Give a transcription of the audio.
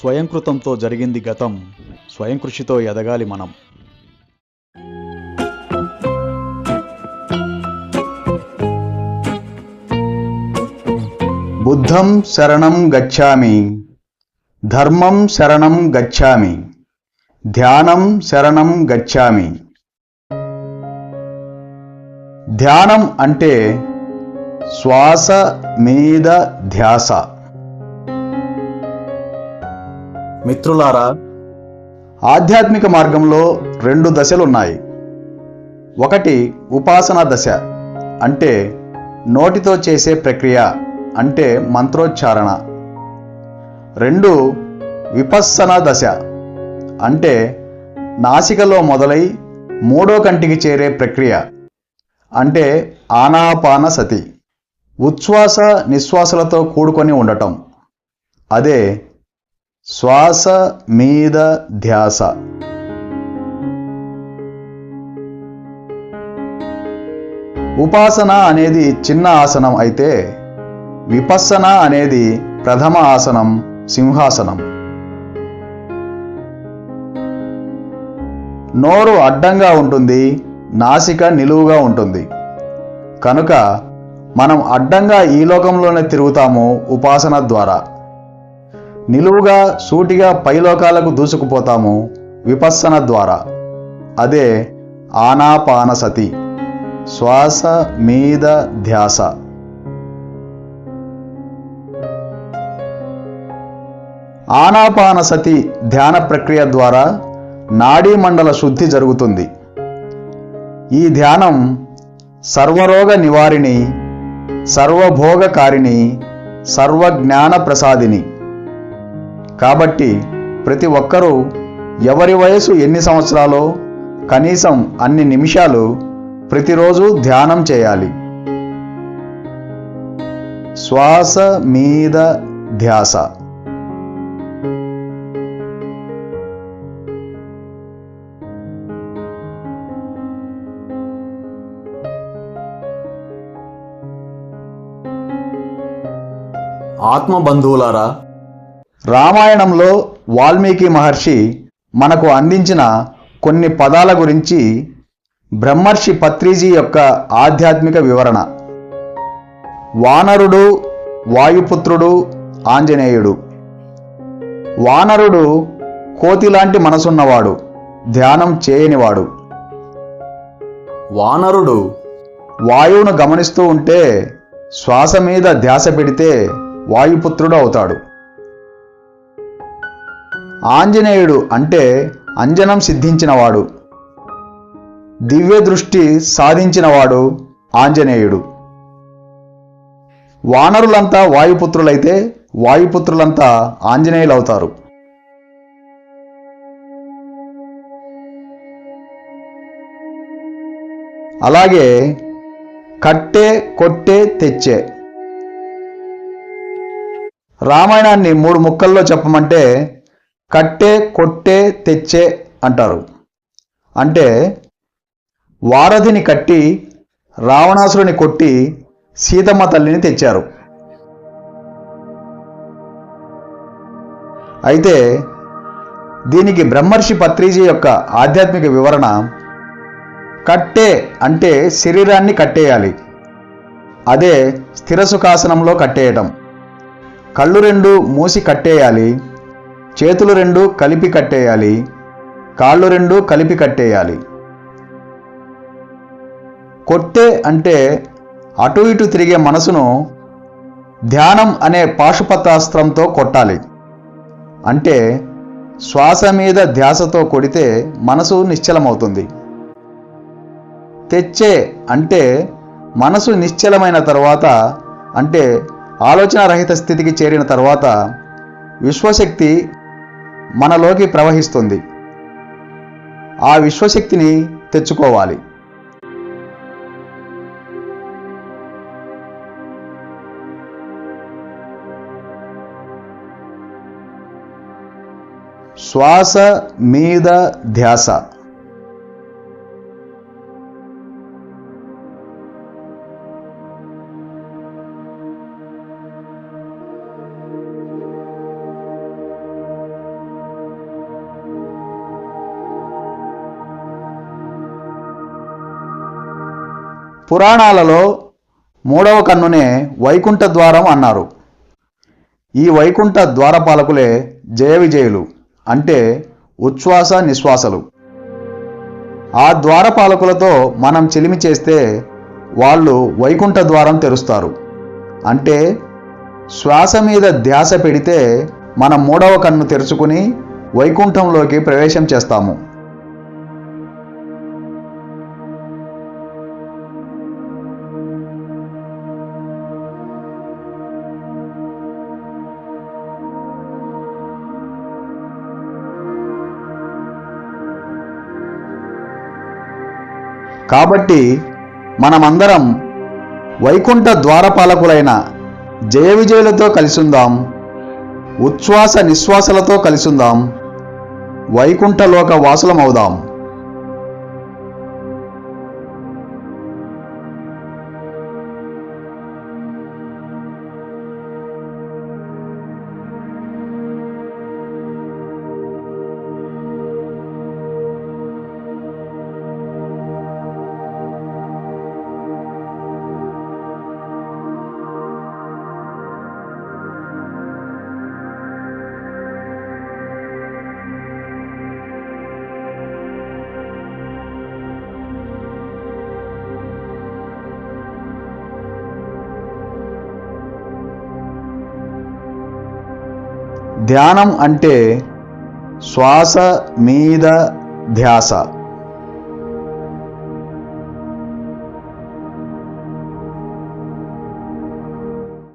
స్వయంకృతంతో జరిగింది గతం. స్వయంకృషితో ఎదగాలి మనం. బుద్ధం శరణం గచ్చామి. ధర్మం శరణం గచ్ఛామి ధ్యానం శరణం గచ్ఛామి ధ్యానం అంటే శ్వాస మీద ధ్యాస. మిత్రులారా ఆధ్యాత్మిక మార్గంలో రెండు దశలున్నాయి. ఒకటి ఉపాసనా దశ అంటే నోటితో చేసే ప్రక్రియ అంటే మంత్రోచ్చారణ. రెండు విపస్సన దశ అంటే నాసికలో మొదలై మూడో కంటికి చేరే ప్రక్రియ అంటే ఆనాపాన సతి ఉచ్ఛ్వాస నిశ్వాసలతో కూడుకొని ఉండటం. అదే శ్వాస మీద ధ్యాస. ఉపాసన అనేది చిన్న ఆసనం అయితే విపస్సన అనేది ప్రథమ ఆసనం సింహాసనం. నోరు అడ్డంగా ఉంటుంది నాసిక నిలువుగా ఉంటుంది. కనుక మనం అడ్డంగా ఈ లోకంలోనే తిరుగుతాము ఉపాసన ద్వారా. నిలువుగా సూటిగా పైలోకాలకు దూసుకుపోతాము విపస్సన ద్వారా. అదే ఆనాపానసతి శ్వాస మీద ధ్యాస. ఆనాపానసతి ధ్యాన ప్రక్రియ ద్వారా నాడీమండల శుద్ధి జరుగుతుంది. ఈ ధ్యానం సర్వరోగ నివారిణి సర్వభోగకారిణి సర్వజ్ఞాన ప్రసాదిని కాబట్టి ప్రతి ఒక్కరూ ఎవరి వయసు ఎన్ని సంవత్సరాలో కనీసం అన్ని నిమిషాలు ప్రతిరోజు ధ్యానం చేయాలి. శ్వాస మీద ధ్యాస. ఆత్మ బంధువులారా రామాయణంలో వాల్మీకి మహర్షి మనకు అందించిన కొన్ని పదాల గురించి బ్రహ్మర్షి పత్రిజీ యొక్క ఆధ్యాత్మిక వివరణ. వానరుడు వాయుపుత్రుడు ఆంజనేయుడు. వానరుడు కోతిలాంటి మనసున్నవాడు ధ్యానం చేయనివాడు. వానరుడు వాయువును గమనిస్తూ ఉంటే శ్వాస మీద ధ్యాస పెడితే వాయుపుత్రుడు అవుతాడు. ఆంజనేయుడు అంటే అంజనం సిద్ధించినవాడు. దివ్య దృష్టి సాధించినవాడు ఆంజనేయుడు. వానరులంతా వాయుపుత్రులైతే వాయుపుత్రులంతా ఆంజనేయులవుతారు. అలాగే కట్టే కొట్టే తెచ్చే. రామాయణాన్ని మూడు ముక్కల్లో చెప్పమంటే కట్టే కొట్టే తెచ్చే అంటారు. అంటే వారధిని కట్టి రావణాసురుని కొట్టి సీతమ్మ తల్లిని తెచ్చారు. అయితే దీనికి బ్రహ్మర్షి పత్రిజీ యొక్క ఆధ్యాత్మిక వివరణ కట్టే అంటే శరీరాన్ని కట్టేయాలి. అదే స్థిర సుఖాసనంలో కట్టేయటం. కళ్ళు రెండు మూసి కట్టేయాలి. చేతులు రెండు కలిపి కట్టేయాలి. కాళ్ళు రెండు కలిపి కట్టేయాలి. కొట్టే అంటే అటు ఇటు తిరిగే మనసును ధ్యానం అనే పాశుపతాస్త్రంతో కొట్టాలి. అంటే శ్వాస మీద ధ్యాసతో కొడితే మనసు నిశ్చలమవుతుంది. తెచ్చే అంటే మనసు నిశ్చలమైన తర్వాత అంటే ఆలోచన రహిత స్థితికి చేరిన తర్వాత విశ్వశక్తి మనలోకి ప్రవహిస్తుంది. ఆ విశ్వశక్తిని తెచ్చుకోవాలి. శ్వాస మీద ధ్యాస. పురాణాలలో మూడవ కన్నునే వైకుంఠ ద్వారం అన్నారు. ఈ వైకుంఠ ద్వారపాలకులే జయ విజయులు అంటే ఉచ్ఛ్వాస నిశ్వాసలు. ఆ ద్వారపాలకులతో మనం చిలిమి చేస్తే వాళ్ళు వైకుంఠ ద్వారం తెరుస్తారు. అంటే శ్వాస మీద ధ్యాస పెడితే మనం మూడవ కన్ను తెరుచుకుని వైకుంఠంలోకి ప్రవేశం చేస్తాము. కాబట్టి మనమందరం వైకుంఠ ద్వారపాలకులైన జయ విజయులతో కలిసుందాం ఉచ్ఛ్వాస నిశ్వాసలతో కలిసుందాం వైకుంఠలోక వాసులమవుదాం. ధ్యానం అంటే శ్వాస మీద ధ్యాస.